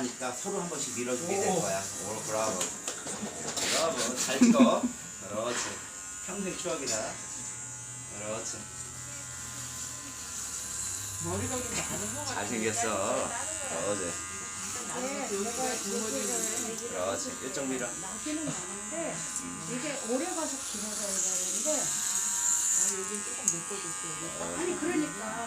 하니까 서로 한 번씩 밀어주게 될 거야. 오, 브라보. 브라보. 잘 찍어. 그렇지. 평생 추억이다. 그렇지. 머리가 좀 많은 거 같아. 잘생겼어. 그렇지. 그렇지. 일정 밀어. 나기는 많은데 이게 오래 가서 길어져야 되는데 아, 여기 조금 메꿔줬어. 아니 그러니까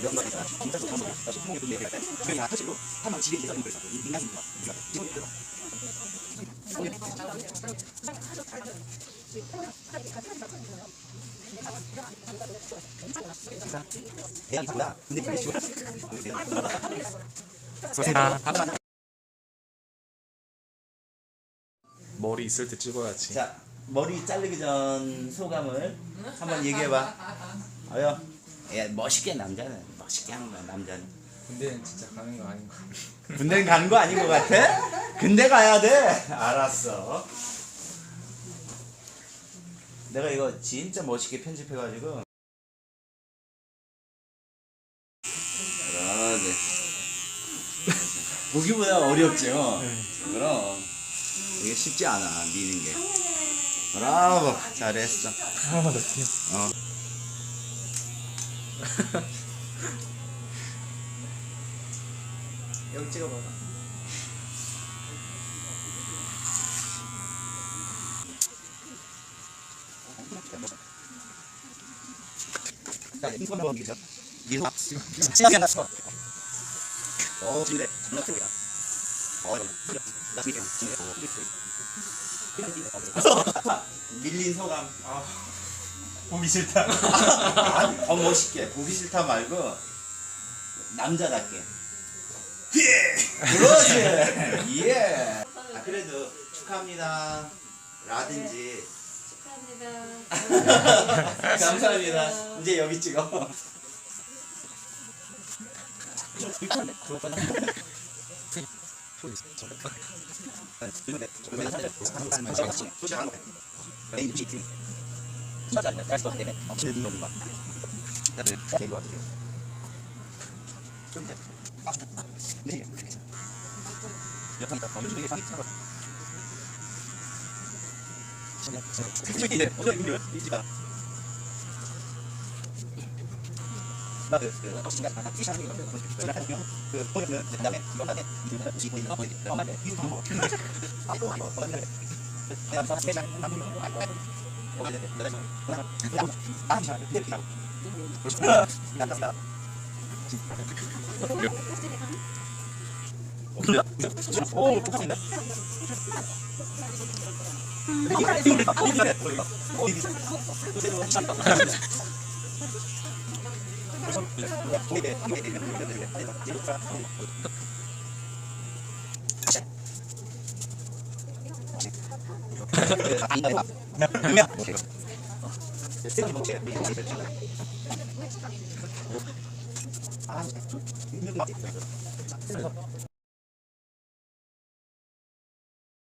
지금 진짜 좋은 거 같아. 신경이 좀 내야 돼. 그냥 사실로 한번 지게 되는 거예요. 인간인 거. 대한 사고야. 근데 그게 쉬워. 수고하셨습니다. 머리 있을 때 찍어야지. 자, 머리 자르기 전 소감을 한번 얘기해봐. 어여. 예, 멋있게 남자는 멋있게 하는 거야 남자는. 근데 진짜 가는 거 아닌가? 군대 가는 거 아닌 것 같아? 군대 가야 돼. 알았어. 내가 이거 진짜 멋있게 편집해가지고. 그러지. 보기보다 어렵죠. 그럼 이게 쉽지 않아 미는 게. 브라보 잘했어. 하나만 더 튀어. 어. 여기 찍어봐봐. 이거 시간이 안 났어. 어, 돼. 나 소리야. 어. 나 밀린 소감. 아, 보기 싫다. 아니, 더 멋있게. 보기 싫다 말고 남자답게. 예. 그러지. 예. 아, 그래도 축하합니다. 라든지 축하합니다. 감사합니다. 이제 여기 찍어. 私がゃラス、て、はでる。あ、ね。が、小さなの、か、い、 은데?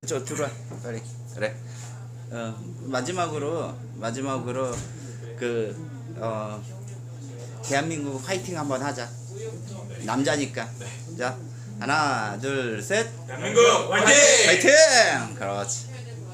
저 들어와. 빨리. 그래. 어 마지막으로 마지막으로 그 어 대한민국 화이팅 한번 하자. 남자니까. 자 하나 둘셋. 대한민국 화이팅! 화이팅! 그렇지